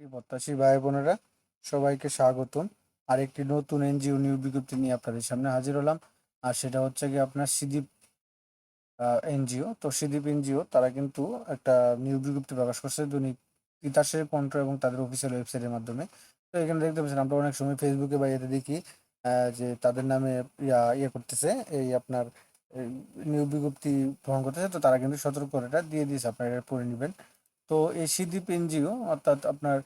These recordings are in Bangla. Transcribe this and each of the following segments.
প্রত্যাশী ভাই বোনেরা? সবাইকে স্বাগতম। আর একটি নতুন এনজিও নিয়োগ বিজ্ঞপ্তি নিয়ে আপনাদের সামনে হাজির হলাম। আর সেটা হচ্ছে কি আপনার সিদ্বীপ এনজিও। তো সিদ্বীপ এনজিও, তারা কিন্তু একটা নিয়োগ বিজ্ঞপ্তি প্রকাশ করছে। দৈনিক তিতাসের কণ্ঠ এবং তাদের অফিসিয়াল ওয়েবসাইটের মাধ্যমে। তো এখানে দেখতে পাচ্ছেন, আমরা অনেক সময় ফেসবুকে বা এতে দেখি যে তাদের নামে ইয়া ইয়ে করতেছে, এই আপনার নিয়োগ বিজ্ঞপ্তি গ্রহণ করতেছে। তো তারা কিন্তু সতর্ক করে এটা দিয়ে দিয়েছে, আপনারা এটা পড়ে নেবেন। তো এই সিদ্বীপ এনজিও, অর্থাৎ আপনার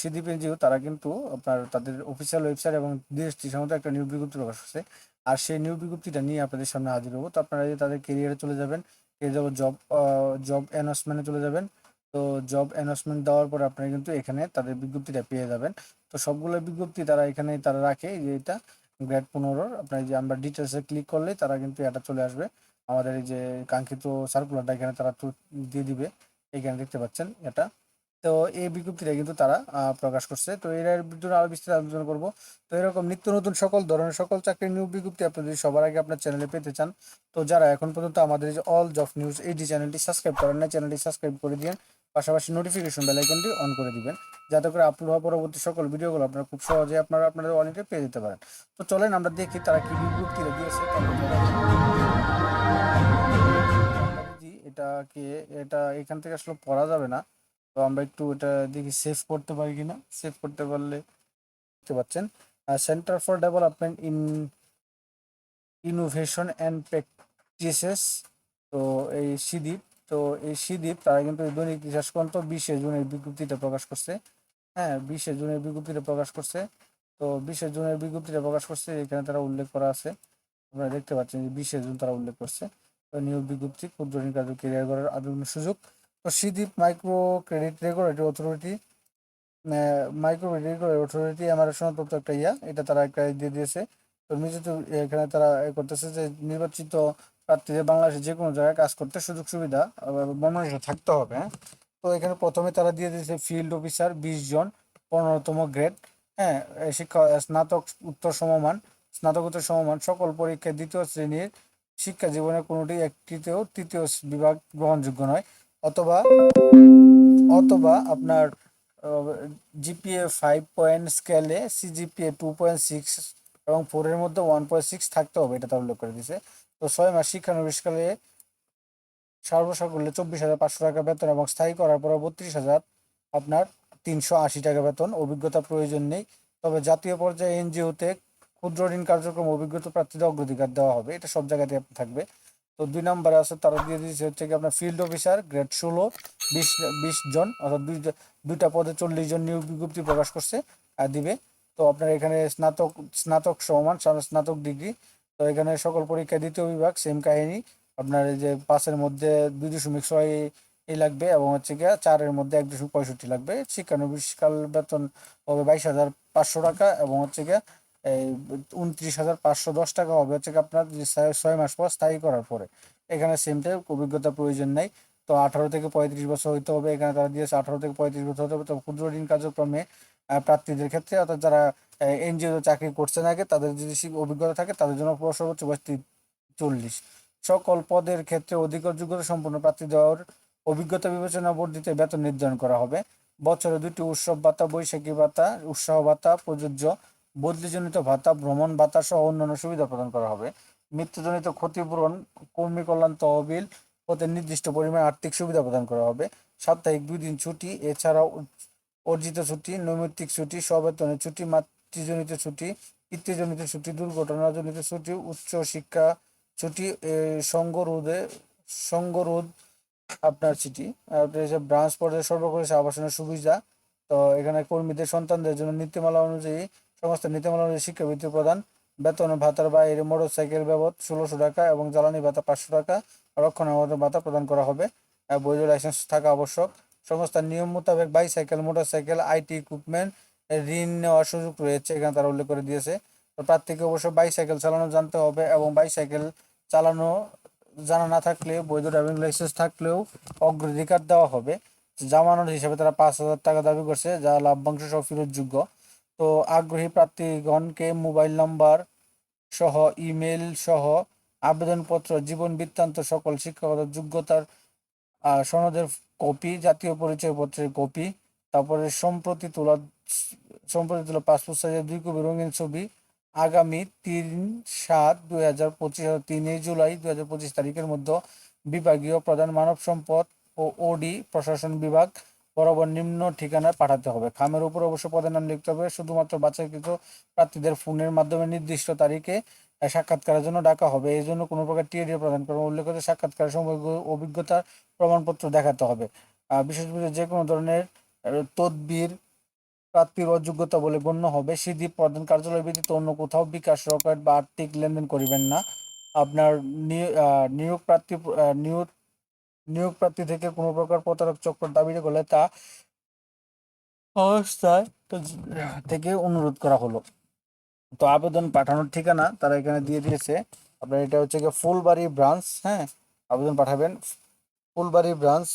সিদ্বীপ এনজিও, তারা কিন্তু আপনার তাদের অফিসিয়াল ওয়েবসাইট এবং ডিএসটি সম্বন্ধে একটা নিয়োগ বিজ্ঞপ্তি প্রকাশ করছে। আর সেই নিয়োগ বিজ্ঞপ্তিটা নিয়ে আপনাদের সামনে হাজির হব। তো আপনারা যদি তাদের কেরিয়ারে চলে যাবেন কেরিয়ার জব জব অ্যানাউন্সমেন্টে চলে যাবেন, তো জব অ্যানাউন্সমেন্ট দেওয়ার পরে আপনারা কিন্তু এখানে তাদের বিজ্ঞপ্তিটা পেয়ে যাবেন। তো সবগুলো বিজ্ঞপ্তি তারা এখানে তারা রাখে যে এটা গ্রেড পনেরোর। আপনার যে আমরা ডিটেলসে ক্লিক করলেই তারা কিন্তু এটা চলে আসবে। আমাদের এই যে কাঙ্ক্ষিত সার্কুলারটা এখানে তারা দিয়ে দিবে। এখানে দেখতে পাচ্ছেন এটা। তো এই বিজ্ঞপ্তিটা কিন্তু তারা প্রকাশ করছে। তো এর ভিতরে আরও বিস্তারিত আলোচনা করব। তো এরকম নিত্য নতুন সকল ধরনের সকল চাকরির নিয়োগ বিজ্ঞপ্তি আপনি যদি সবার আগে আপনার চ্যানেলে পেতে চান। তো যারা এখন পর্যন্ত আমাদের যে অল জব নিউজ এইটি চ্যানেলটি সাবস্ক্রাইব করেন না চ্যানেলটি সাবস্ক্রাইব করে দিন পাশাপাশি নোটিফিকেশন বেল আইকনটি অন করে দিবেন। যাতে করে আপলোড হওয়া পরবর্তী সকল ভিডিওগুলো আপনারা খুব সহজে আপনারা আপনাদের অনেকে পেয়ে যেতে পারেন। তো চলেন আমরা দেখি তারা কি বিজ্ঞপ্তিটা দিয়েছে। এটাকে, এটা এখান থেকে আসলে পড়া যাবে না। তো আমরা একটু এটা দেখি সেভ করতে পারি কিনা। সেভ করতে পারলে দেখতে পাচ্ছেন। Centre for development in innovation and practices তো এই সিদ্বীপ তো এই সিদ্বীপ তারা কিন্তু দৈনিক গ্রন্থ বিশে জুনের বিজ্ঞপ্তিটা প্রকাশ করছে। হ্যাঁ বিশে জুনের বিজ্ঞপ্তিটা প্রকাশ করছে। তো বিশে জুনের বিজ্ঞপ্তিটা প্রকাশ করছে, এখানে তারা উল্লেখ করা আছে। আপনারা দেখতে পাচ্ছেন যে বিশে জুন তারা উল্লেখ করছে। নিয়োগ বিজ্ঞপ্তি ক্ষুদ্র ঋণ কার্য কেরিয়ার করার আবেদন সুযোগ। তো CDIP micro credit regulatory authority micro credit authority আমার সনদপ্রাপ্ত একটা ইয়া, এটা তারা একটা দিয়ে দিয়েছে। তো নিযুক্ত এখানে তারা করতেছে যে নির্বাচিত প্রার্থীদের বাংলাদেশের যে কোনো জায়গায় কাজ করতে সুযোগ সুবিধা বাংলাদেশে থাকতে হবে হ্যাঁ? তো এখানে প্রথমে তারা দিয়ে দিয়েছে ফিল্ড অফিসার বিশ জন, পনেরোতম গ্রেড হ্যাঁ? শিক্ষা স্নাতক উত্তর সমমান, স্নাতকোত্তর সমমান, সকল পরীক্ষায় দ্বিতীয় শ্রেণির শিক্ষা জীবনে কোনোটি, একটিতেও তৃতীয় বিভাগ গ্রহণযোগ্য নয়। অথবা অথবা আপনার জিপিএ ফাইভ পয়েন্ট স্কেলে সিজিপিএ টু পয়েন্ট সিক্স এবং ফোরের মধ্যে ওয়ান পয়েন্ট সিক্স থাকতে হবে, এটা তার উল্লেখ করে দিয়েছে। তো ছয় মাস শিক্ষানবিশকালে সর্বসাকুল্যে চব্বিশ হাজার পাঁচশো টাকা বেতন এবং স্থায়ী করার পর বত্রিশ হাজার আপনার তিনশো আশি টাকা বেতন। অভিজ্ঞতা প্রয়োজন নেই। তবে জাতীয় পর্যায়ে এনজিওতে ক্ষুদ্র ঋণ কার্যক্রম, অভিজ্ঞতা প্রার্থীদের অগ্রাধিকার দেওয়া হবে। এটা সব জায়গাতে থাকবে। তো দুই নম্বরে আছে, তারা দিয়ে দিয়েছে হচ্ছে কি আপনার ফিল্ড অফিসার গ্রেড ষোলো, বিশ বিশ জন, অর্থাৎ দুই দুইটা পদে চল্লিশ জন নিয়োগ বিজ্ঞপ্তি প্রকাশ করছে আর দিবে। তো আপনার এখানে স্নাতক স্নাতক সমান স্নাতক ডিগ্রি। তো এখানে সকল পরীক্ষা দ্বিতীয় বিভাগ সেম কাহিনী। আপনার এই যে পাঁচের মধ্যে দুই দশমিক ছয় এই লাগবে এবং হচ্ছে গিয়ে চারের মধ্যে এক দশমিক পঁয়ষট্টি লাগবে। শিক্ষানবিশকাল বেতন হবে বাইশ হাজার পাঁচশো টাকা এবং হচ্ছে গিয়ে এই উনত্রিশ হাজার পাঁচশো দশ টাকা হবে। হচ্ছে আপনার ছয়- মাস পর স্থায়ী করার পরে। এখানে সেমটাই অভিজ্ঞতা প্রয়োজন নাই। তো আঠারো থেকে পঁয়ত্রিশ বছর হইতে হবে। এখানে তারা দিয়েছে আঠারো থেকে পঁয়ত্রিশ বছর হতে হবে। তো ক্ষুদ্র ঋণ কার্যক্রমে প্রার্থীদের ক্ষেত্রে অর্থাৎ যারা এনজিও চাকরি করছেন আগে, তাদের যদি অভিজ্ঞতা থাকে, তাদের জন্য সর্বোচ্চ বয়স চল্লিশ। সকল পদের ক্ষেত্রে অধিকার যোগ্যতা সম্পূর্ণ প্রার্থী দেওয়ার অভিজ্ঞতা বিবেচনা বর্ধিত বেতন নির্ধারণ করা হবে। বছরে দুটি উৎসব ভাতা, বৈশাখী ভাতা, উৎসাহ ভাতা, প্রযোজ্য বদলিজনিত ভাতা ভ্রমণ ভাতা সহ অন্যান্য সুবিধা প্রদান করা হবে। মৃত্যুজনিত ক্ষতিপূরণ কর্মী কল্যাণ তহবিল হতে নির্দিষ্ট পরিমাণ আর্থিক সুবিধা প্রদান করা হবে। সাপ্তাহিক দুই দিন ছুটি এছাড়াও অর্জিত ছুটি নৈমিত্তিক ছুটি সবেতনের ছুটি মাতৃজনিত ছুটি পিতৃজনিত ছুটি দুর্ঘটনাজনিত ছুটি উচ্চ শিক্ষা ছুটি এ, সঙ্গরোধে সঙ্গরোধ আপনার ছুটি। ব্রাঞ্চ পর্যায়ে সর্বকনিষ্ঠ আবাসনের সুবিধা তো এখানে কর্মীদের সন্তানদের জন্য নীতিমালা অনুযায়ী সমস্ত নীতিমালা অনুযায়ী শিক্ষাবৃত্তি প্রদান, বেতন ভাতার বাইরে মোটর সাইকেল বাবদ ষোলোশো টাকা এবং জ্বালানি ভাতা পাঁচশো টাকা রক্ষণাবেক্ষণ ভাতা প্রদান করা হবে। বৈধ লাইসেন্স থাকা আবশ্যক। সংস্থার নিয়ম মোতাবেক bicycle motor motorcycle, IT equipment ঋণ নেওয়ার সুযোগ রয়েছে, এখানে তারা উল্লেখ করে দিয়েছে। তো প্রার্থীকে অবশ্য বাইসাইকেল চালানো জানতে হবে এবং বাইসাইকেল চালানো জানা না থাকলে বৈধ ড্রাইভিং লাইসেন্স থাকলেও অগ্রাধিকার দেওয়া হবে। জামানত হিসেবে তারা পাঁচ হাজার টাকা দাবি করছে, যা লাভ্যাংশ সহ ফেরতযোগ্য। তো আগ্রহী প্রার্থীগণকে মোবাইল নাম্বার সহ ইমেল সহ আবেদনপত্র, জীবন বৃত্তান্ত, সকল শিক্ষাগত যোগ্যতার সনদের কপি, জাতীয় পরিচয়পত্রের কপি, তারপরে সম্প্রতি তোলা সম্প্রতি তোলা পাসপোর্ট সাইজের দুই কপি রঙিন ছবি, আগামী তিন সাত দুই হাজার পঁচিশ তিনই জুলাই দুই হাজার পঁচিশ তারিখের মধ্যে বিভাগীয় প্রধান মানব সম্পদ ও ওডি প্রশাসন বিভাগ বরাবর নিম্ন ঠিকানায় পাঠাতে হবে। খামের উপর অবশ্য পদের নাম লিখতে হবে। শুধুমাত্র বাছাইকৃত প্রার্থীদের ফোনের মাধ্যমে নির্দিষ্ট তারিখে সাক্ষাৎকারের জন্য ডাকা হবে। এই জন্য কোনো প্রকার টিএডি প্রদান করা উল্লেখিত সাক্ষাৎকারের সময় অভিজ্ঞতার প্রমাণপত্র দেখাতে হবে। বিশেষ করে যে কোনো ধরনের তদবির প্রাপ্তির অযোগ্যতা বলে গণ্য হবে। সিদ্ধি প্রধান কার্যালয় ব্যতীত অন্য কোথাও বিকাশ রকেট বা আর্থিক লেনদেন করিবেন না। আপনার নিয়- নিয়োগ প্রার্থী নিয়োগ নিয়োগ প্রার্থী থেকে কোনো প্রকার প্রতারক চক্র দাবি করলে তা অবস্থায় থেকে অনুরোধ করা হলো। তো আবেদন পাঠানোর ঠিকানা তারা এখানে দিয়ে দিয়েছে। আপনার এটা হচ্ছে গিয়ে ফুলবাড়ি ব্রাঞ্চ হ্যাঁ? আবেদন পাঠাবেন। Phulbari branch,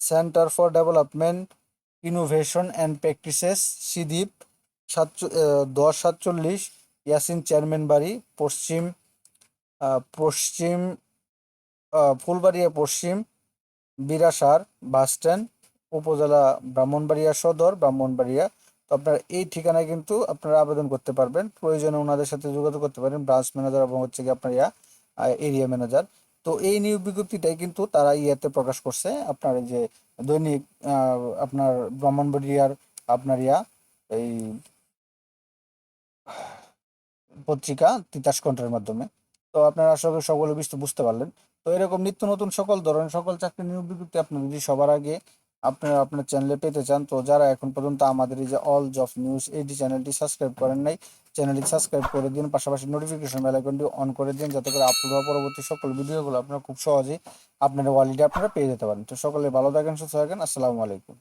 centre for development, innovation and practices, CDIP, সাতচ দশ সাতচল্লিশ, ইয়াসিন চেয়ারম্যান বাড়ি, পশ্চিম পশ্চিম ফুলবাড়িয়া পশ্চিম বিরাসার বাস স্ট্যান্ড উপজেলা ব্রাহ্মণবাড়িয়া সদর ব্রাহ্মণবাড়িয়া তো আপনার এই ঠিকানায় কিন্তু আপনারা আবেদন করতে পারবেন। প্রয়োজনে ওনাদের সাথে যোগাযোগ করতে পারেন। ব্রাঞ্চ ম্যানেজার এবং হচ্ছে কি আপনার ইয়া এরিয়া ম্যানেজার তো এই নিয়োগ বিজ্ঞপ্তিটাই কিন্তু তারা ইয়াতে প্রকাশ করছে। আপনার যে দৈনিক আপনার ব্রাহ্মণবাড়িয়ার আপনার ইয়া, এই পত্রিকা তিতাস কণ্ঠের মাধ্যমে। তো আপনারা আশা করি সকলে বুঝতে পারলেন। তো এরকম নিত্য নতুন সকল ধরনের সকল চাকরি নিয়োগ বিজ্ঞপ্তি আপনি যদি সবার আগে আপনারা আপনার চ্যানেলে পেতে চান, তো যারা এখন পর্যন্ত আমাদের এই যে অল জব নিউজ এইটি চ্যানেলটি সাবস্ক্রাইব করেন নাই চ্যানেলটি সাবস্ক্রাইব করে দিন, পাশাপাশি নোটিফিকেশন বেল আইকনটি অন করে দিন, যাতে করে আপলোড হওয়া পরবর্তী সকল ভিডিওগুলো আপনারা খুব সহজেই আপনার ওয়ালেটে আপনারা পেয়ে যেতে পারেন। তো সকলে ভালো থাকেন, সুস্থ থাকেন, আসসালামু আলাইকুম।